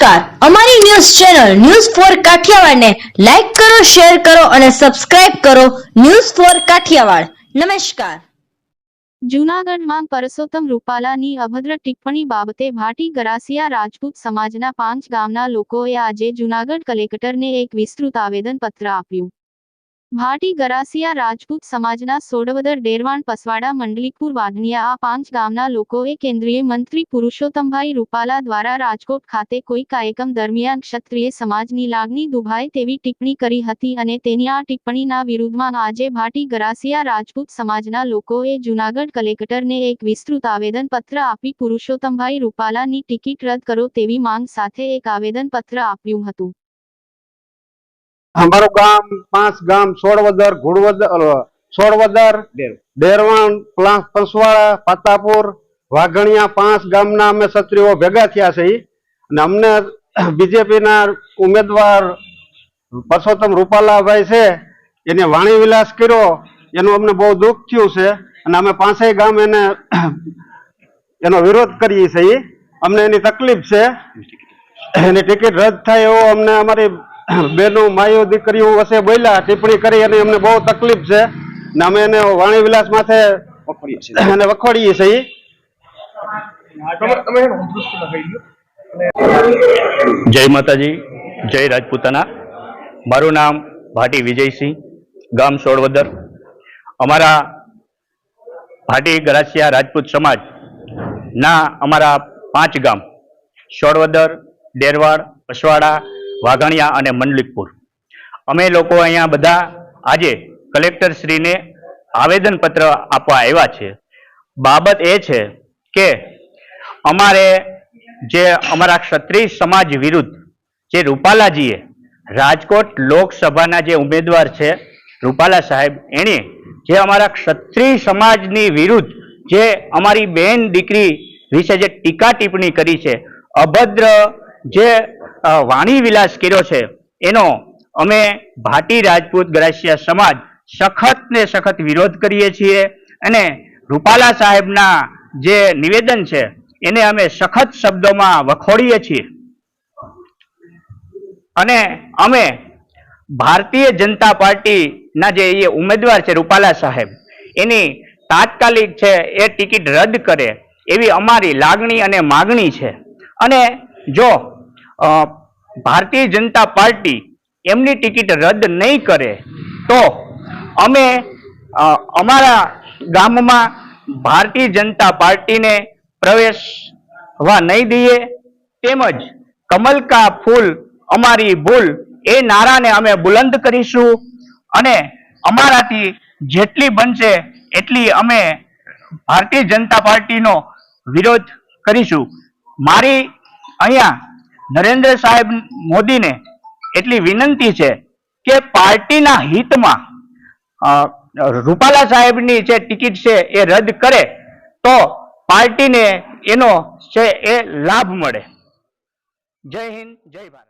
નમસ્કાર. અમારી news channel news four કાઠિયાવાડને લાઈક કરો, શેર કરો અને સબસ્ક્રાઇબ કરો ન્યૂઝ ફોર કાઠિયાવાડ. નમસ્કાર. જૂનાગઢમાં પરસોત્તમ રૂપાલાની અભદ્ર ટિપ્પણી બાબતે ભાટી ગરાસિયા રાજપૂત સમાજના પાંચ ગામના લોકોએ આજે જૂનાગઢ કલેક્ટરને એક વિસ્તૃત આવેદનપત્ર આપ્યું. ભાટી ગરાસિયા રાજપૂત સમાજના સોડવદર ડેરવાણ પસવાડા મંડલીપુર વાઘનિયા આ પાંચ ગામના લોકોએ કેન્દ્રીય મંત્રી પુરુષોત્તમભાઈ રૂપાલા દ્વારા રાજકોટ ખાતે કોઈ કાર્યક્રમ દરમિયાન ક્ષત્રિય સમાજની લાગણી દુભાય તેવી ટિપ્પણી કરી હતી અને તેની આ ટિપ્પણીના વિરુદ્ધમાં આજે ભાટી ગરાસિયા રાજપૂત સમાજના લોકોએ જૂનાગઢ કલેક્ટરને એક વિસ્તૃત આવેદનપત્ર આપી પુરુષોત્તમભાઈ રૂપાલાની ટિકિટ રદ કરો તેવી માંગ સાથે એક આવેદનપત્ર આપ્યું હતું અમારું ગામ, પાંચ ગામ, સોળવદર, ઘોડવદર સોળવદર, ડેરવાણ પંસવાડા પાતાપુર, વાઘણિયા પાંચ ગામના અમે ક્ષત્રિયો ભેગા થયા છે અને અમને બીજેપીના ઉમેદવાર પરસોત્તમ રૂપાલાભાઈ છે, એને વાણી વિલાસ કર્યો, એનું અમને બહુ દુઃખ થયું છે. અને અમે પાંચેય ગામ એને એનો વિરોધ કરીએ છીએ અમને એની તકલીફ છે. એની ટિકિટ રદ થાય એવો અમને અમારી બેનો માયો દીકરીઓ વસે બોલ્યા ટિપ્પણી કરી અને અમને બહુ તકલીફ છે. ને અમે એને વાણી વિલાસ માથે અને વખોડીએ છીએ. જય માતાજી જય રાજપૂતાના. મારું નામ ભાટી વિજયસિંહ ગામ સોળવદર. અમારા ભાટી ગરાસિયા રાજપૂત સમાજ ના અમારા પાંચ ગામ સોળવદર ડેરવાડ પસવાડા વાઘાણિયા અને મંડલિકપુર અમે લોકો અહીંયા બધા આજે કલેક્ટર શ્રીને આવેદનપત્ર આપવા આવ્યા છે. બાબત એ છે કે અમારે જે અમારા ક્ષત્રિય સમાજ વિરુદ્ધ જે રૂપાલાજીએ રાજકોટ લોકસભાના જે ઉમેદવાર છે, રૂપાલા સાહેબ, એણે જે અમારા ક્ષત્રિય સમાજની વિરુદ્ધ જે અમારી બેન દીકરી વિશે જે ટીકા ટિપ્પણી કરી છે, અભદ્ર જે વાણી વિલાસ કર્યો છે. એનો અમે ભાટી રાજપૂત ગ્રાસ્ય સમાજ સખત ને સખત વિરોધ કરીએ છીએ અને રૂપાલા સાહેબના જે નિવેદન છે, એને અમે સખત શબ્દોમાં વખોડીએ છીએ. અને અમે ભારતીય જનતા પાર્ટીના જે એ ઉમેદવાર છે, રૂપાલા સાહેબ, એની તાત્કાલિક છે, એ ટિકિટ રદ કરે એવી અમારી લાગણી અને માગણી છે. અને જો ભારતીય જનતા પાર્ટી એમની ટિકિટ રદ નહીં કરે તો અમે અમારા ગામમાં ભારતીય જનતા પાર્ટીને પ્રવેશવા નહીં દઈએ. તેમજ કમલ કા ફૂલ અમારી ભૂલ એ નારાને અમે બુલંદ કરીશું અને અમારાથી જેટલી બનશે એટલી અમે ભારતીય જનતા પાર્ટીનો વિરોધ કરીશું. મારી અહીંયા નરેન્દ્ર સાહેબ મોદીને એટલી વિનંતી છે કે પાર્ટીના હિતમાં રૂપાલા સાહેબની જે ટિકિટ છે એ રદ કરે, તો પાર્ટીને એનો છે એ લાભ મળે. જય હિન્દ, જય ભારત.